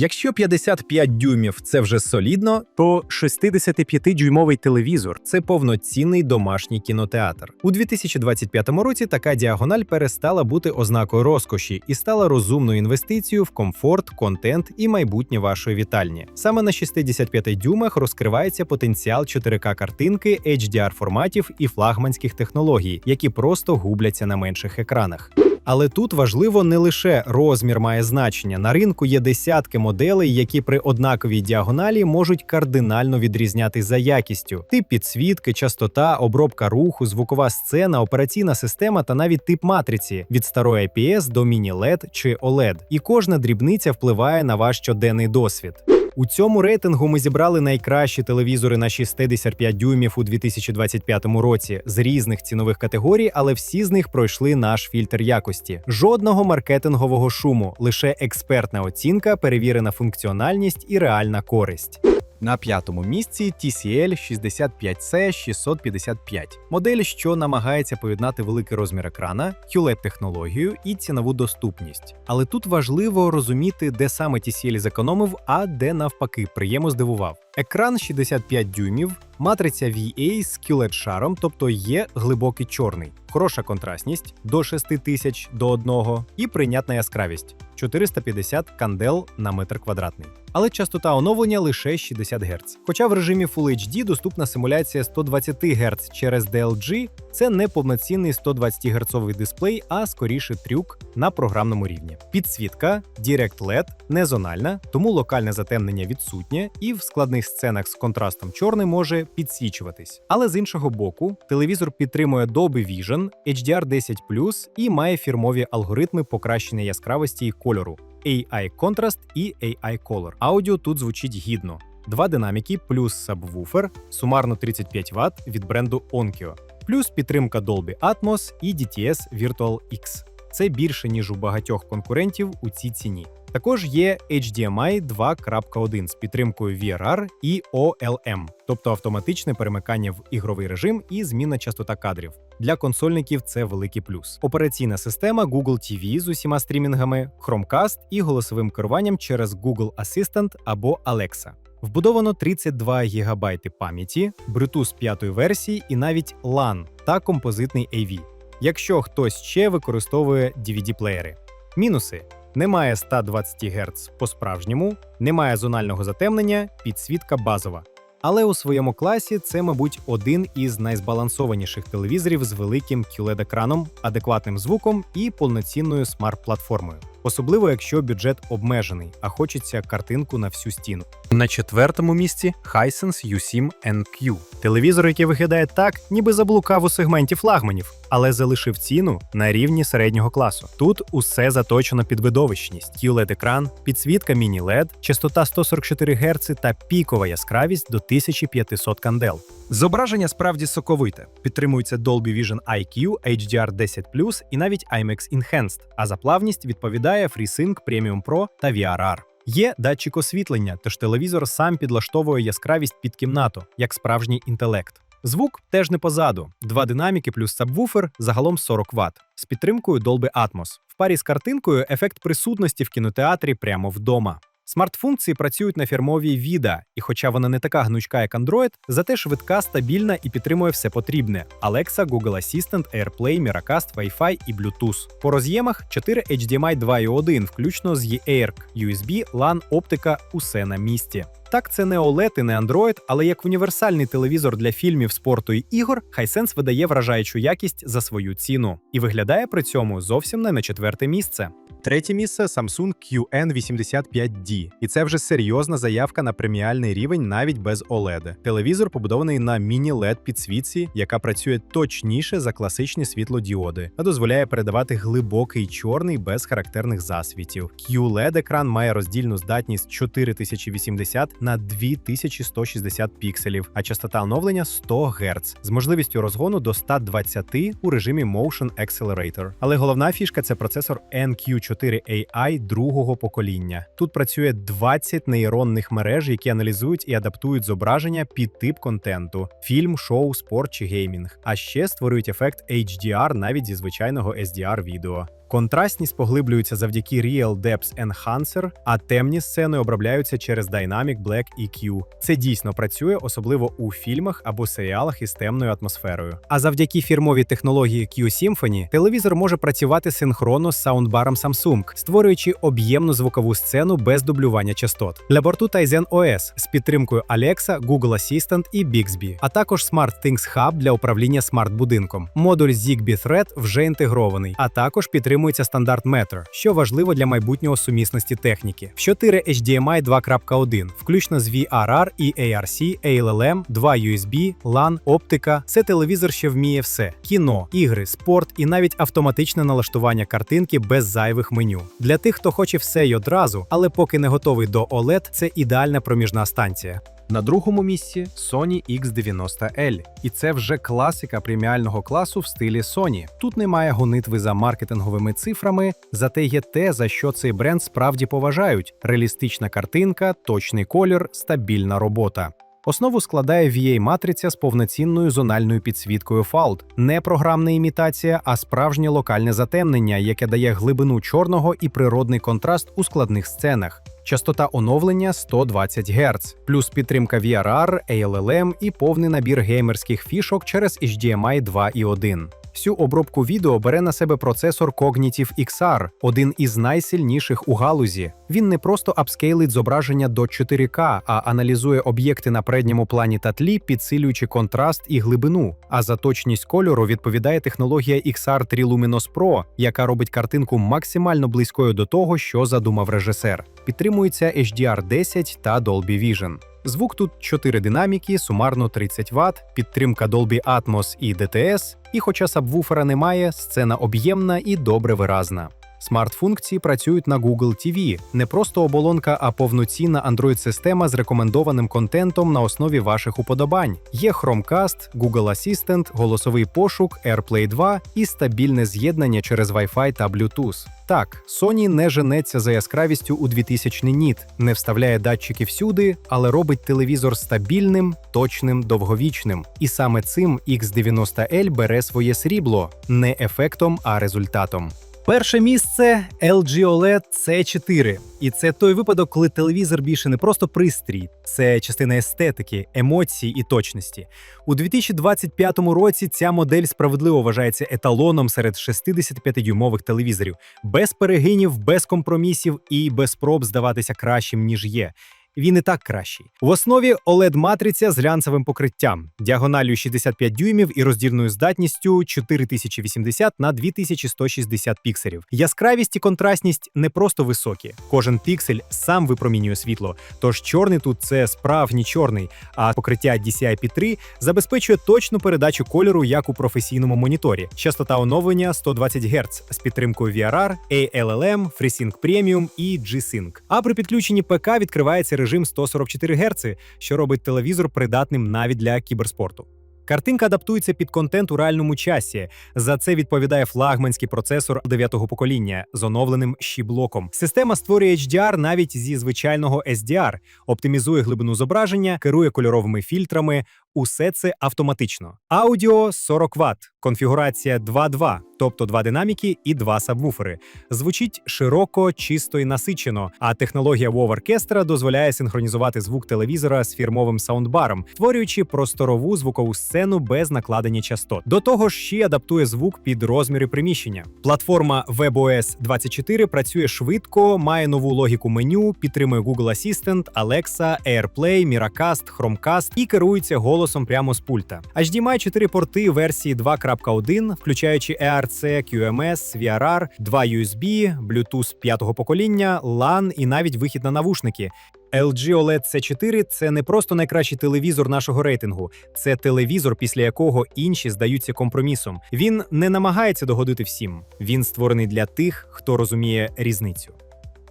Якщо 55 дюймів це вже солідно, То 65-дюймовий телевізор це повноцінний домашній кінотеатр. У 2025 році така діагональ перестала бути ознакою розкоші і стала розумною інвестицією в комфорт, контент і майбутнє вашої вітальні. Саме на 65 дюймах розкривається потенціал 4К картинки, HDR форматів і флагманських технологій, які просто губляться на менших екранах. Але тут важливо не лише розмір має значення. На ринку є десятки моделей, які при однаковій діагоналі можуть кардинально відрізнятись за якістю: тип підсвітки, частота, обробка руху, звукова сцена, операційна система та навіть тип матриці від старої IPS до міні-LED чи OLED. І кожна дрібниця впливає на ваш щоденний досвід. У цьому рейтингу ми зібрали найкращі телевізори на 65 дюймів у 2025 році з різних цінових категорій, але всі з них пройшли наш фільтр якості. Жодного маркетингового шуму, лише експертна оцінка, перевірена функціональність і реальна користь. На п'ятому місці TCL 65C 655. Модель, що намагається поєднати великий розмір екрана, qled технологію і цінову доступність. Але тут важливо розуміти, де саме TCL зекономив, а де навпаки приємно здивував. Екран 65 дюймів, матриця VA з qled шаром, тобто є глибокий чорний, хороша контрастність до 6000 до 1 і прийнятна яскравість 450 кандел на метр квадратний. Але частота оновлення лише 60 Гц. Хоча в режимі Full HD доступна симуляція 120 Гц через DLG, це не повноцінний 120 Гц дисплей, а скоріше трюк на програмному рівні. Підсвітка Direct LED не зональна, тому локальне затемнення відсутнє, і в складних сценах з контрастом чорний може підсвічуватись. Але з іншого боку, телевізор підтримує Dolby Vision, HDR10 і має фірмові алгоритми покращення яскравості і кольору. AI Contrast і AI Color. Аудіо тут звучить гідно. Два динаміки плюс сабвуфер, сумарно 35 Вт від бренду Onkyo, плюс підтримка Dolby Atmos і DTS Virtual X. Це більше ніж у багатьох конкурентів у цій ціні. Також є HDMI 2.1 з підтримкою VRR і OLM, тобто автоматичне перемикання в ігровий режим і змінна частота кадрів. Для консольників це великий плюс. Операційна система Google TV з усіма стрімінгами, Chromecast і голосовим керуванням через Google Assistant або Alexa. Вбудовано 32 ГБ пам'яті, Bluetooth 5 версії і навіть LAN та композитний AV, якщо хтось ще використовує DVD-плеєри. Мінуси: немає 120 Гц по-справжньому, немає зонального затемнення, підсвітка базова. Але у своєму класі це, мабуть, один із найзбалансованіших телевізорів з великим qled екраном адекватним звуком і повноцінною смарт-платформою. Особливо якщо бюджет обмежений, а хочеться картинку на всю стіну. На четвертому місці Hisense U7 NQ. Телевізор, який виглядає так, ніби заблукав у сегменті флагманів, але залишив ціну на рівні середнього класу. Тут усе заточено під видовищність: qled екран, підсвітка міні-LED, частота 144 Гц та пікова яскравість до 1500 кандел. Зображення справді соковите. Підтримується Dolby Vision IQ, HDR10 і навіть IMAX Enhanced, а за плавність відповідає FreeSync Premium Pro та VRR. Є датчик освітлення, тож телевізор сам підлаштовує яскравість під кімнату, як справжній інтелект. Звук теж не позаду. Два динаміки плюс сабвуфер загалом 40 Вт з підтримкою Dolby Atmos. В парі з картинкою ефект присутності в кінотеатрі прямо вдома. Смарт-функції працюють на фірмовій VIDA, і хоча вона не така гнучка, як Android, зате швидка, стабільна і підтримує все потрібне: Alexa, Google Assistant, AirPlay, Miracast, Wi-Fi і Bluetooth. По роз'ємах 4 HDMI 2.1, включно з eARC, USB, LAN, оптика, усе на місці. Так, це не OLED і не Android, але як універсальний телевізор для фільмів, спорту і ігор, Hisense видає вражаючу якість за свою ціну і виглядає при цьому зовсім не на четверте місце. Третє місце Samsung QN85D. І це вже серйозна заявка на преміальний рівень навіть без OLED. Телевізор побудований на міні-LED підсвітці, яка працює точніше за класичні світлодіоди, а дозволяє передавати глибокий чорний без характерних засвітів. QLED екран має роздільну здатність 4080 на 2160 пікселів, а частота оновлення 100 Гц з можливістю розгону до 120 у режимі Motion Accelerator. Але головна фішка це процесор NQ4 AI другого покоління. Тут працює 20 нейронних мереж, які аналізують і адаптують зображення під тип контенту: фільм, шоу, спорт чи геймінг. А ще створюють ефект HDR навіть зі звичайного SDR відео. Контрастність поглиблюється завдяки Real Depth Enhancer, а темні сцени обробляються через Dynamic Black EQ. Це дійсно працює, особливо у фільмах або серіалах із темною атмосферою. А завдяки фірмовій технології Q-Symphony телевізор може працювати синхронно з саундбаром Samsung, створюючи об'ємну звукову сцену без дублювання частот. Для борту Tizen OS з підтримкою Alexa, Google Assistant і Bixby, а також SmartThings Hub для управління смарт-будинком. Модуль Zigbee Thread вже інтегрований, а також підтримується стандарт Matter, що важливо для майбутнього сумісності техніки. В 4 HDMI 2.1, включно з VRR і ARC, ALLM, 2 USB, LAN, оптика. Це телевізор, що вміє все: кіно, ігри, спорт і навіть автоматичне налаштування картинки без зайвих меню. Для тих, хто хоче все й одразу, але поки не готовий до OLED, це ідеальна проміжна станція. На другому місці Sony X90L. І це вже класика преміального класу в стилі Sony. Тут немає гонитви за маркетинговими цифрами, зате є те, за що цей бренд справді поважають: реалістична картинка, точний колір, стабільна робота. Основу складає VA-матриця з повноцінною зональною підсвіткою FALD. Не програмна імітація, а справжнє локальне затемнення, яке дає глибину чорного і природний контраст у складних сценах. Частота оновлення 120 Гц, плюс підтримка VRR, ALLM і повний набір геймерських фішок через HDMI 2.1. Всю обробку відео бере на себе процесор Cognitive XR, один із найсильніших у галузі. Він не просто апскейлить зображення до 4К, а аналізує об'єкти на передньому плані та тлі, підсилюючи контраст і глибину. А за точність кольору відповідає технологія XR 3 Luminos Pro, яка робить картинку максимально близькою до того, що задумав режисер. Підтримується HDR10 та Dolby Vision. Звук тут 4 динаміки, сумарно 30 Вт, підтримка Dolby Atmos і DTS, і хоча сабвуфера немає, сцена об'ємна і добре виразна. Смарт-функції працюють на Google TV. не просто оболонка, а повноцінна Android-система з рекомендованим контентом на основі ваших уподобань. Є Chromecast, Google Assistant, голосовий пошук, AirPlay 2 і стабільне з'єднання через Wi-Fi та Bluetooth. Так, Sony не женеться за яскравістю у 2000 ніт, не вставляє датчики всюди, але робить телевізор стабільним, точним, довговічним. І саме цим X90L бере своє срібло не ефектом, а результатом. Перше місце LG OLED C4. І це той випадок, коли телевізор більше не просто пристрій, це частина естетики, емоцій і точності. У 2025 році ця модель справедливо вважається еталоном серед 65-дюймових телевізорів, без перегинів, без компромісів і без спроб здаватися кращим ніж є. Він і так кращий. В основі oled матриця з глянцевим покриттям, діагоналлю 65 дюймів і роздільною здатністю 4080 на 2160 пікселів. Яскравість і контрастність не просто високі. Кожен піксель сам випромінює світло. Тож чорний тут це справжній чорний, а покриття DCI-P3 забезпечує точну передачу кольору, як у професійному моніторі. Частота оновлення 120 Гц з підтримкою VRR, ALLM, FreeSync Premium і G-Sync. А при підключенні ПК відкривається режим 144 Гц, що робить телевізор придатним навіть для кіберспорту. Картинка адаптується під контент у реальному часі. За це відповідає флагманський процесор 9-го покоління з оновленим щі-блоком. Система створює HDR навіть зі звичайного SDR, оптимізує глибину зображення, керує кольоровими фільтрами. Усе це автоматично. Аудіо 40 Вт, конфігурація 2.2, тобто два динаміки і два сабвуфери. Звучить широко, чисто і насичено. А технологія WoW Orchestra дозволяє синхронізувати звук телевізора з фірмовим саундбаром, створюючи просторову звукову сцену без накладення частот. До того ж, ще адаптує звук під розміри приміщення. Платформа WebOS 24 працює швидко, має нову логіку меню, підтримує Google Assistant, Alexa, AirPlay, Miracast, Chromecast і керується голосом прямо з пульта. HDMI 4 порти версії 2.1, включаючи ERC, QMS, VRR, 2 USB, Bluetooth 5-го покоління, LAN і навіть вихід на навушники. LG OLED C4 – це не просто найкращий телевізор нашого рейтингу, це телевізор, після якого інші здаються компромісом. Він не намагається догодити всім. Він створений для тих, хто розуміє різницю.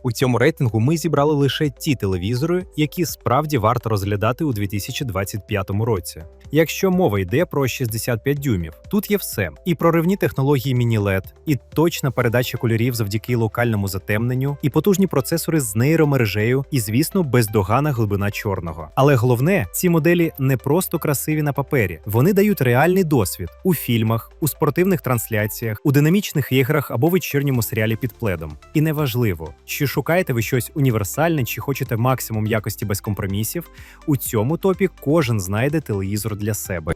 У цьому рейтингу ми зібрали лише ті телевізори, які справді варто розглядати у 2025 році. Якщо мова йде про 65 дюймів, тут є все: і проривні технології міні-LED, і точна передача кольорів завдяки локальному затемненню, і потужні процесори з нейромережею, і, звісно, бездоганна глибина чорного. Але головне, ці моделі не просто красиві на папері, вони дають реальний досвід у фільмах, у спортивних трансляціях, у динамічних іграх або вечірньому серіалі під пледом. І неважливо, чи шукаєте ви щось універсальне, чи хочете максимум якості без компромісів. У цьому топі кожен знайде телевізор для себе.